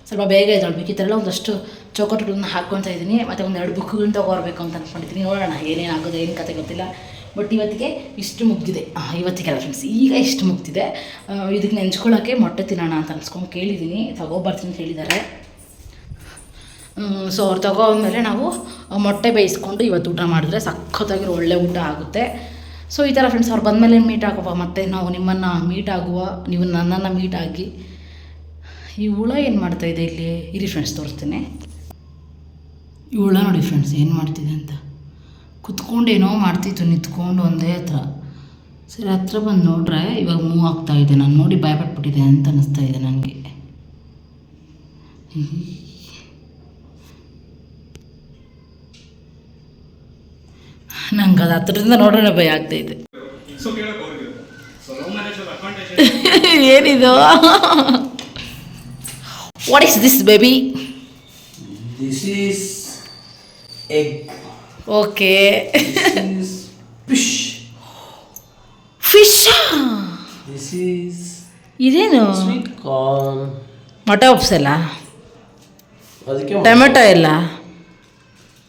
ಸ್ವಲ್ಪ ಬೇಗ ತೊಳಬೇಕು ಈ ಥರ ಒಂದಷ್ಟು ಚೌಕಟ್ಟುಗಳನ್ನ ಹಾಕ್ಕೊತಾ ಇದ್ದೀನಿ. ಮತ್ತು ಒಂದೆರಡು ಬುಕ್ಗಳನ್ನ ತೊಗೊಬರ್ಬೇಕು ಅಂತ ಅಂದ್ಕೊಂಡಿದ್ದೀನಿ ನೋಡೋಣ ಏನೇನಾಗೋದು, ಏನು ಕತೆ ಗೊತ್ತಿಲ್ಲ. ಬಟ್ ಇವತ್ತಿಗೆ ಇಷ್ಟು ಮುಗ್ದಿದೆ. ಇವತ್ತಿಗೆಲ್ಲ ಫ್ರೆಂಡ್ಸ್ ಈಗ ಇಷ್ಟು ಮುಗ್ದಿದೆ. ಇದಕ್ಕೆ ನೆಂಚ್ಕೊಳ್ಳೋಕ್ಕೆ ಮೊಟ್ಟೆ ತಿನ್ನೋಣ ಅಂತ ಅನ್ಸ್ಕೊಂಡು ಕೇಳಿದ್ದೀನಿ. ತಗೋಬರ್ತೀನಿ ಅಂತ ಹೇಳಿದ್ದಾರೆ. ಸೊ ಅವ್ರು ತಗೋದ್ಮೇಲೆ ನಾವು ಮೊಟ್ಟೆ ಬೇಯಿಸ್ಕೊಂಡು ಇವತ್ತು ಊಟ ಮಾಡಿದ್ರೆ ಸಖತ್ತಾಗಿರೋ ಒಳ್ಳೆ ಊಟ ಆಗುತ್ತೆ. ಸೊ ಈ ಥರ ಫ್ರೆಂಡ್ಸ್ ಅವ್ರು ಬಂದಮೇಲೆ ಮೀಟ್ ಆಗುವ. ಮತ್ತೆ ನಾವು ನಿಮ್ಮನ್ನು ಮೀಟ್ ಆಗುವ, ನೀವು ನನ್ನನ್ನು ಮೀಟ್ ಆಗಿ. ಈ ಹುಳ ಏನು ಮಾಡ್ತಾ ಇದೆ ಇಲ್ಲಿ? ಇರಿ ಫ್ರೆಂಡ್ಸ್ ತೋರಿಸ್ತೀನಿ. ಈ ಹುಳ ನೋಡಿ ಫ್ರೆಂಡ್ಸ್ ಏನು ಮಾಡ್ತಿದೆ ಅಂತ. ಕುತ್ಕೊಂಡೇನೋ ಮಾಡ್ತಿತ್ತು ನಿಂತ್ಕೊಂಡು ಒಂದೇ ಹತ್ರ. ಸರಿ, ಹತ್ರ ಬಂದು ನೋಡ್ರೆ ಇವಾಗ ಮೂವ್ ಆಗ್ತಾ ಇದೆ. ನಾನು ನೋಡಿ ಭಯಪಟ್ಬಿಟ್ಟಿದೆ ಅಂತ ಅನ್ನಿಸ್ತಾ ಇದೆ ನನಗೆ. ನಂಗೆ ಅದು ಹತ್ರದಿಂದ ನೋಡೋಣ ಭಯ ಆಗ್ತೈತೆ ಇದೆ. ಏನಿದು? What is this baby this is egg okay fish fish this is ಇದೇನು? ಸ್ವೀಟ್ ಕಾರ್ನ್ ಉಪ್ಸಲ್ಲ ಅದಕ್ಕೆ ಟೊಮೆಟೊ ಇಲ್ಲ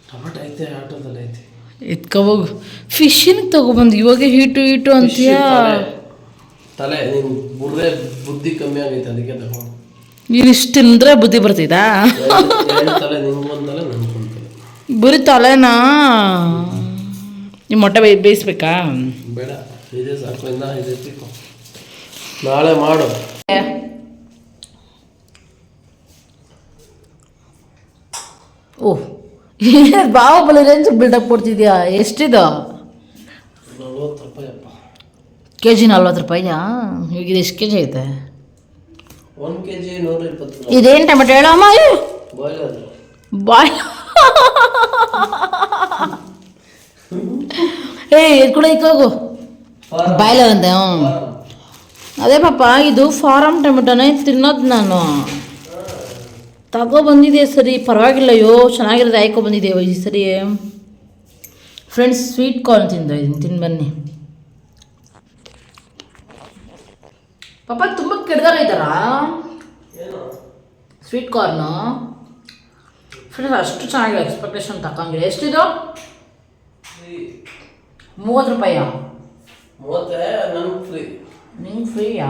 ಟೊಮೆಟೊ ಐತೆ ಆಟೋದಲ್ಲಿ ಐತೆ ಎತ್ಕೋಬೋಗು ಫಿಶಿನ ತಗೊಬಂದು ಇವಾಗ ಹೀಟು ಹೀಟು ಅಂತೀಯ ತಲೆ- ನೀನು ಬುರ್ರೆ ಬುದ್ಧಿ ಕಮ್ಮಿ ಆಗೈತೆ ಅದಕ್ಕೆ ತಗೊಂಡು ನೀನು ಇಷ್ಟು ತಿಂದ್ರೆ ಬುದ್ಧಿ ಬರ್ತಿದಾ? ತಲೆ ನಿಂಗೊಂದು ತಲೆ ನನ್ಗೊಂದು ತಲೆ. ಬರೀ ತಲೆನಾ? ನಿಮ್ಮ ಮೊಟ್ಟೆ ಬೇಯ್ ಬೇಯಿಸ್ಬೇಕಾ? ಬೇಡ ಇದೇ ಸಾಕು ಇನ್ನ ಇದೆ ತಿಕ್ಕೋ ನಾಳೆ ಮಾಡು. ಓ. ಬಾಹುಬಲಿ ರೇಂಜ್ ಬಿಲ್ಡಪ್ ಕೊಡ್ತಿದ್ಯಾ? ಎಷ್ಟಿದು? ಕೆ ಜಿ ನಲ್ವತ್ತು ರೂಪಾಯಿಯಾ ಈಗ ಇದು ಎಷ್ಟು ಕೆ ಜಿ ಐತೆ ಇದೇನು ಟೊಮೆಟೊ ಹೇಳಮ್ಮ ಬಾಯ್ ಏ ಇದು ಕೂಡ ಇಕ್ಕೋಗು ಬಾಯ್ಲರ್ ಅಂತೆ ಹ್ಞೂ ಅದೇ ಪಾಪ ಇದು ಫಾರಮ್ ಟೊಮೆಟೊನೇ ತಿನ್ನೋದು ನಾನು. ತಗೋ ಬಂದಿದೆ ಸರಿ? ಪರವಾಗಿಲ್ಲ ಅಯ್ಯೋ ಚೆನ್ನಾಗಿರೋದು ಆಯ್ಕೊ ಬಂದಿದೆ ಈ ಸರಿ? ಫ್ರೆಂಡ್ಸ್ ಸ್ವೀಟ್ ಕಾರ್ನ್ ತಿಂದ ಇದನ್ನು ತಿಂದು ಬನ್ನಿ. ಪಾಪ ತುಂಬ ಕೆಡ್ದಾರೈತಾರಾ ಸ್ವೀಟ್ ಕಾರ್ನು ಫ್ರೆಂಡ್ಸ್ ಅಷ್ಟು ಚೆನ್ನಾಗಿದೆ ಎಕ್ಸ್ಪೆಕ್ಟೇಷನ್ ತಕ್ಕಂಗಿಲ್ಲ ಎಷ್ಟಿದು? ಮೂವತ್ತು ಫ್ರೀ ನಿಂಗೆ ಫ್ರೀಯಾ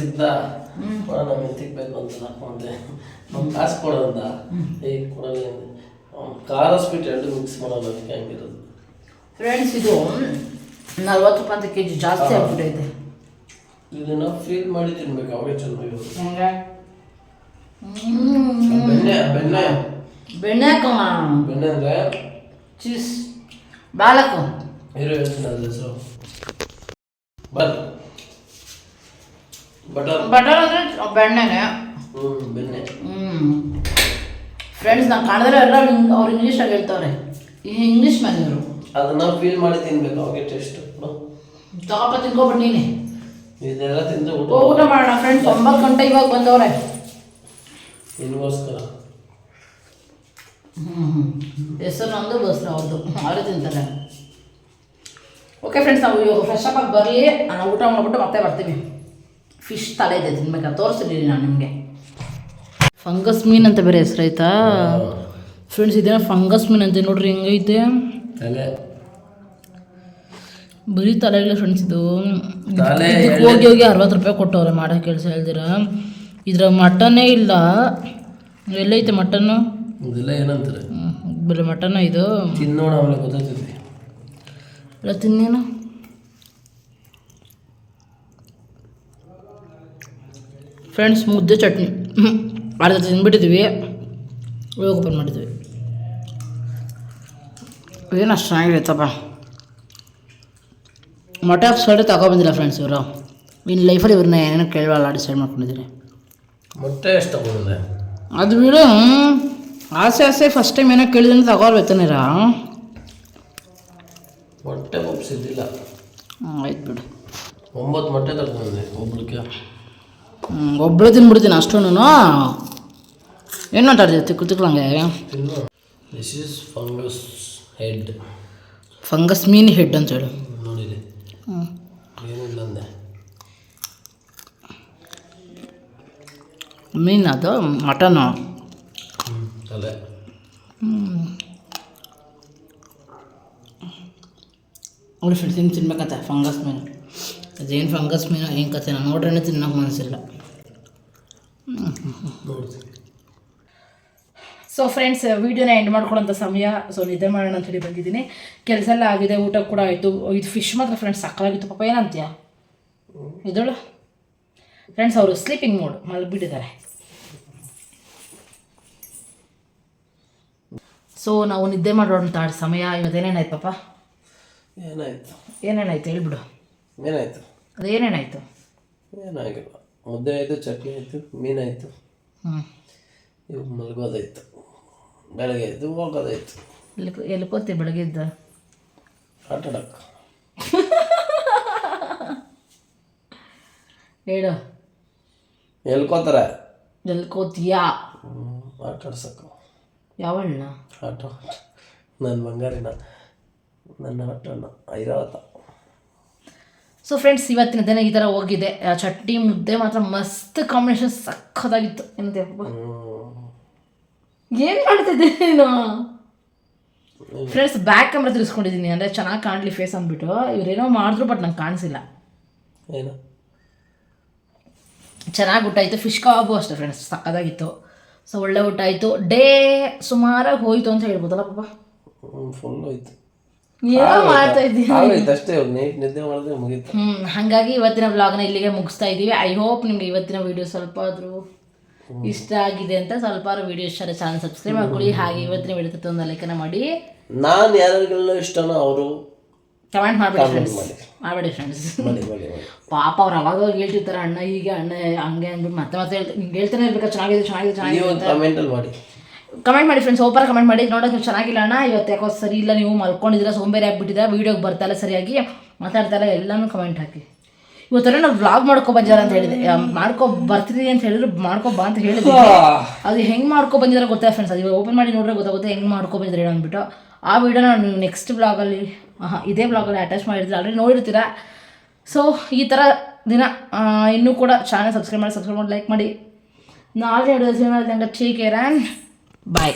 ಸಿಗ್ತಾ? ನಮ್ಗೆ ಎಂತಿಗೆ ಬೇಕು ಅಂತ ಹಾಕೊಂಡೆ ನಮ್ಮ ಕಾಸು ಕೊಡೋದ ಏ ಕೊಡಲ್ಲ ಖಾರ ಸ್ವೀಟ್ ಎರಡು ಮಿಕ್ಸ್ ಮಾಡೋದು ಅದಕ್ಕೆ ಹಂಗಿರೋದು. ಫ್ರೆಂಡ್ಸ್ ಇದು ನಲ್ವತ್ತು ರೂಪಾಯಿ ಅಂತ ಕೆ ಜಿ ಜಾಸ್ತಿ ಆಗ್ಬಿಟ್ಟೈತೆ ಇದನ್ನ ಫೀಲ್ ಮಾಡಿ ತಿನ್ಬೇಕು ಅವಾಗ ಚೆನ್ನಾಗಿ ಹೆಂಗೆ? ಬೆಣ್ಣೆ ಬೆಣ್ಣೆ. ಬೆಣ್ಣೆ ಹಾಕಮ್ಮ. ಬೆಣ್ಣೆ ಅಂದ್ರೆ? ಚೀಸ್. ಬಾಳಕು ಇರೋ ಹೇಳ್ತೀನಿ ಅದ್ರ ಹೆಸರು. ಬರ್ ಬಟರ್ ಬಟರ್ ಅಂದರೆ ಬೆಣ್ಣೆನೆ. ಹ್ಞೂ ಬೆಣ್ಣೆ. ಹ್ಞೂ ಫ್ರೆಂಡ್ಸ್ ನಾನು ಕಾಣಿದ್ರೆ ಎಲ್ಲ ಅವ್ರು ಇಂಗ್ಲೀಷಾಗಿ ಹೇಳ್ತಾವ್ರೆ ಈ ಇಂಗ್ಲೀಷ್ ಇವರು ಅದನ್ನ ಫೀಲ್ ಮಾಡಿ ತಿನ್ಬೇಕು ಅವಾಗೆ ಟೇಸ್ಟ್ ತಗೋಪ ತಿನ್ಕೊಬಿಟ್ಟು ನೀನೆ. ಇದೆಲ್ಲ ತಿಂದು ಊಟ ಊಟ ಮಾಡೋಣ ಫ್ರೆಂಡ್ಸ್ ಒಂಬತ್ತು ಗಂಟೆ ಇವಾಗ ಬಂದವ್ರೆ. ನಿನ್ಗೋಸ್ಕರ ಹ್ಞೂ ಹೆಸರು ನಂದು ಬಸ್ರ ಅವ್ರದ್ದು ಅವರೇ ತಿಂತಾರೆ. ಓಕೆ ಫ್ರೆಂಡ್ಸ್ ನಾವು ಇವಾಗ ಫ್ರೆಶ್ ಅಪ್ ಆಗಿ ಬರಲಿ. ನಾವು ಊಟ ಮಾಡಿಬಿಟ್ಟು ಮತ್ತೆ ಬರ್ತೀವಿ ಫಿಶ್ ತಲೆ ಇದೆ ತಿನ್ಬೇಕಾ ತೋರಿಸಿದ್ದೀನಿ ನಾನು ನಿಮಗೆ. ಫಂಗಸ್ ಮೀನ್ ಅಂತ ಬೇರೆ ಹೆಸರು ಆಯ್ತಾ? ಫ್ರೆಂಡ್ಸ್ ಇದೇನ ಫಂಗಸ್ ಮೀನ್ ಅಂತ ನೋಡ್ರಿ ಹೆಂಗೈತೆ? ತಲೆ. ಬರೀ ತಲೆಗಳ ಫ್ರೆಂಡ್ಸ್ ಇದು. ತಲೆ ಹೋಗಿ ಹೋಗಿ ಅರವತ್ತು ರೂಪಾಯಿ ಕೊಟ್ಟವ್ರೆ ಮಾಡೋ ಕೆಲಸ ಹೇಳ್ದಿರ? ಇದ್ರ ಮಟನ್ನೇ ಇಲ್ಲ. ಎಲ್ಲೈತೆ ಮಟನ್ನು? ಇದೆಲ್ಲ ಏನಂತಾರೆ? ಬರೀ ಮಟನ್ ಇದು? ತಿನ್ನೋಣ ಆಮೇಲೆ ಗೊತ್ತಾಗ್ತೈತಿ ಎಲ್ಲ ತಿನ್ನೇನು? ಫ್ರೆಂಡ್ಸ್ ಮುದ್ದೆ ಚಟ್ನಿ. ಅರ್ಧ ತಿಂದ್ಬಿಟ್ಟಿದ್ವಿ ಇವಾಗ ಓಪನ್ ಮಾಡಿದ್ವಿ. ಏನು ಅಷ್ಟು ಚೆನ್ನಾಗಿರುತ್ತಪ್ಪ. ಮೊಟ್ಟೆ ಸೈಡ್ ತಗೊಬಂದಿಲ್ಲ ಫ್ರೆಂಡ್ಸ್ ಇವರು. ಇನ್ನು ಲೈಫಲ್ಲಿ ಇವ್ರನ್ನ ಏನೇನು ಕೇಳಲ್ಲ ಡಿಸೈಡ್ ಮಾಡ್ಕೊಂಡಿದ್ದೀನಿ ಮೊಟ್ಟೆ ಎಷ್ಟು ತಗೊಂಡೆ ಅದು ಬಿಡು. ಆಸೆ ಆಸೆ ಫಸ್ಟ್ ಟೈಮ್ ಏನೋ ಕೇಳಿದ್ರೆ ತಗೋರ್ಬೇಕನೇರ ಮೊಟ್ಟೆ ಒಪ್ಸಿದ್ದಿಲ್ಲ. ಆಯ್ತು ಬಿಡು. ಒಂಬತ್ತು ಮೊಟ್ಟೆ ತಗೊಂಡೆ ಒಬ್ಳಿಗೆ. ಒಬ್ಳು ತಿನ್ಬಿಡ್ತೀನಿ ಅಷ್ಟೂ ಏನು ಮಾತಾಡ್ತೀವಿ ತಿಕ್ಕು ತಿಕ್ಲಂಗೆ this is fungus head fungus mean head ಅಂತ ಹೇಳು. ನೋಡಿದೆ. ಏನಿಲ್ಲ ಅಂದೆ. ಮೀನ್ ಅದು ಮಟನು ತಲೆ. ಅವ್ಳು ಫ್ರೆಂಡ್ಸ್ ಹಿಂಗೆ ತಿನ್ಬೇಕಂತ ಫಂಗಸ್ ಮೀನು ಅದೇನು ಫಂಗಸ್ ಮೀನು ಏನು ಕತೆ ನಾನು ನೋಡ್ರೇ ತಿನ್ನೋಕೆ ಮನಸ್ಸಿಲ್ಲ ಸೊ ಫ್ರೆಂಡ್ಸ್ ವೀಡಿಯೋನ ಎಂಡ್ ಮಾಡ್ಕೊಳ್ಳೋಂಥ ಸಮಯ ಸೊ ನಿದ್ದೆ ಮಾಡೋಣ ಅಂತ ಹೇಳಿ ಬಂದಿದ್ದೀನಿ. ಕೆಲಸ ಎಲ್ಲ ಆಗಿದೆ ಊಟ ಕೂಡ ಆಯಿತು. ಇದು ಫಿಶ್ ಮಾತ್ರ ಫ್ರೆಂಡ್ಸ್ ಸಕ್ಕಲಾಗಿತ್ತು ಪಾಪ. ಏನಂತೀಯ? ಇದಳು ಫ್ರೆಂಡ್ಸ್ ಅವರು ಸ್ಲೀಪಿಂಗ್ ಮೋಡ್ ಮಲಗಿಬಿಟ್ಟಿದ್ದಾರೆ ಸೊ ನಾವು ನಿದ್ದೆ ಮಾಡೋಣ ಸಮಯ ಇವತ್ತೇನೇನಾಯ್ತು ಪಾಪ? ಏನಾಯ್ತು? ಏನೇನಾಯ್ತು? ಹೇಳ್ಬಿಡು. ಏನಾಯ್ತು? ಅದೇನೇನಾಯ್ತು? ಏನಾಗಿಲ್ಲ. ಮುದ್ದೆ ಆಯಿತು ಚಟ್ನಿ ಆಯಿತು ಮೀನಾಯಿತು ಹ್ಞೂ ಇವಾಗ ಮಲಗೋದಾಯ್ತು. ಬೆಳಗ್ಗೆ ಎದ್ದು ಹೋಗೋದಾಯ್ತು. ಎಲ್ಲಿ ಎಲ್ಕೋತಿ ಬೆಳಗ್ಗೆ ಇದ್ದ ಆಟ ಆಡಕ್ಕೆ ಹೇಳು. ಎಲ್ಕೋತಾರೆ ಎಲ್ಲಿ ಹ್ಞೂ ಆಟ ಆಡ್ಸಕ್ಕೆ ಯಾವಣ್ಣ ಆಟ. ನನ್ನ ಬಂಗಾರಿನ. ನನ್ನ ಆಟೋಣ್ಣ ಐರಾವತ. ಸೊ ಫ್ರೆಂಡ್ಸ್ ಇವತ್ತಿನ ದಿನ ಈ ಥರ ಹೋಗಿದೆ. ಚಟ್ನಿ ಮುದ್ದೆ ಮಾತ್ರ ಮಸ್ತ್ ಕಾಂಬಿನೇಷನ್ ಸಖತ್ತಾಗಿತ್ತು. ಏನಂತೆ? ಏನು ಮಾಡ್ತಿದ್ದೆ ನೀನು? ಫ್ರೆಂಡ್ಸ್ ಬ್ಯಾಕ್ ಕ್ಯಾಮ್ರಾ ತಿರ್ಸ್ಕೊಂಡಿದ್ದೀನಿ ಅಂದರೆ ಚೆನ್ನಾಗಿ ಕಾಣ್ಲಿ ಫೇಸ್ ಅಂದ್ಬಿಟ್ಟು. ಇವ್ರೇನೋ ಮಾಡಿದ್ರು ಬಟ್ ನಂಗೆ ಕಾಣಿಸಿಲ್ಲ. ಏನು? ಚೆನ್ನಾಗಿ ಊಟ ಆಯಿತು. ಫಿಶ್ ಕಬಾಬು ಅಷ್ಟೇ ಫ್ರೆಂಡ್ಸ್ ಸಕ್ಕದಾಗಿತ್ತು ಸೊ ಒಳ್ಳೆ ಊಟ ಆಯಿತು. ಡೇ ಸುಮಾರಾಗಿ ಹೋಯ್ತು ಅಂತ ಹೇಳ್ಬೋದಲ್ಲ ಪಾಪ? ಫುಲ್ ಹೋಯ್ತು. ಏನೋ ಮಾಡ್ತಾ ಆಗೋಯ್ತು ಅಷ್ಟೇ ನೈಟ್ ನಿದ್ದೆ ಮಾಡಿದ್ರೆ ಮುಗೀತು. ಹ್ಞೂ ಹಾಗಾಗಿ ಇವತ್ತಿನ ವ್ಲಾಗ್ನ ಇಲ್ಲಿಗೆ ಮುಗಿಸ್ತಾ ಇದ್ದೀವಿ. ಐ ಹೋಪ್ ನಿಮ್ಗೆ ಇವತ್ತಿನ ವಿಡಿಯೋ ಸ್ವಲ್ಪ ಆದ್ರೂ ಇಷ್ಟ ಆಗಿದೆ ಅಂತ ಸ್ವಲ್ಪ ವಿಡಿಯೋ ಇಷ್ಟ ಚಾನಲ್ ಸಬ್ಸ್ಕ್ರೈಬ್ ಮಾಡ್ಕೊಳ್ಳಿ. ಹಾಗೆ ಇವತ್ತಿನ ವಿಡಿಯೋ ಒಂದು ಲೈಕನ್ನ ಮಾಡಿ. ನಾನು ಯಾರಿಗೆಲ್ಲ ಇಷ್ಟನೋ ಅವರು ಕಮೆಂಟ್ ಮಾಡಬೇಡಿ ಫ್ರೆಂಡ್ಸ್ ಮಾಡಬೇಡಿ ಫ್ರೆಂಡ್ಸ್ ಪಾಪ ಅವ್ರು ಅವಾಗ ಹೇಳ್ತಿರ್ತಾರೆ ಅಣ್ಣ ಹೀಗೆ ಅಣ್ಣ ಹಂಗೆ ಅಂದ್ಬಿಟ್ಟು ಮತ್ತೆ ಮತ್ತೆ ಹೇಳ್ತಾನೆ ಇರ್ಬೇಕು? ಚೆನ್ನಾಗಿದೆ ಚೆನ್ನಾಗಿದೆ ಚೆನ್ನಾಗಿದೆ ಕಮೆಂಟಲ್ಲಿ ಮಾಡಿ. ಕಮೆಂಟ್ ಮಾಡಿ ಫ್ರೆಂಡ್ಸ್ ಓಪರ್ ಕಮೆಂಟ್ ಮಾಡಿ. ನೋಡೋಕೆ ಚೆನ್ನಾಗಿಲ್ಲ ಅಣ್ಣ. ಇವತ್ತು ಯಾಕೋ ಸರಿ ಇಲ್ಲ ನೀವು ಮಲ್ಕೊಂಡಿದ್ದೀರಾ ಸೋಂಬೇರಿ ಆಗ್ಬಿಟ್ಟಿದ್ದೀರಾ ವೀಡಿಯೋಗೆ ಬರ್ತಾಯಿಲ್ಲ ಸರಿಯಾಗಿ. ಮಾತಾಡ್ತಾ ಇಲ್ಲ ಎಲ್ಲನೂ ಕಮೆಂಟ್ ಹಾಕಿ. ಇವತ್ತರ ನಾವು ವ್ಲಾಗ್ ಮಾಡ್ಕೊ ಬಂದಿದ್ದಾರೆ ಅಂತ ಹೇಳಿದೆ. ಮಾಡ್ಕೊ ಬರ್ತೀರಿ ಅಂತ ಹೇಳಿದ್ರು ಮಾಡ್ಕೊ ಬಾ ಅಂತ ಹೇಳಿದ್ರು ಅದು ಹೆಂಗೆ ಮಾಡ್ಕೊ ಬಂದಿದ್ದಾರೆ ಗೊತ್ತಾ ಫ್ರೆಂಡ್ಸ್ ಅದು ಓಪನ್ ಮಾಡಿ ನೋಡ್ರೆ ಗೊತ್ತಾಗುತ್ತೆ ಹೆಂಗೆ ಮಾಡ್ಕೊ ಬಂದಿದ್ದಾರೆ ಹೇಳು ಅಂದ್ಬಿಟ್ಟು. ಆ ವೀಡಿಯೋ ನಾನು ನೆಕ್ಸ್ಟ್ ಬ್ಲಾಗಲ್ಲಿ ಹಾಂ ಇದೇ ಬ್ಲಾಗಲ್ಲಿ ಅಟ್ಯಾಚ್ ಮಾಡಿರ್ತೀರ ಆಲ್ರೆಡಿ ನೋಡಿರ್ತೀರ? ಸೊ ಈ ಥರ ದಿನ ಇನ್ನೂ ಕೂಡ ಚಾನಲ್ ಸಬ್ಸ್ಕ್ರೈಬ್ ಮಾಡಿ ಸಬ್ಸ್ಕ್ರೈಬ್ ಮಾಡಿ ಲೈಕ್ ಮಾಡಿ. ನಾಳೆ ಎರಡು ದಿನ ಟೇಕ್ ಕೇರ್ ಆ್ಯಂಡ್ ಬಾಯ್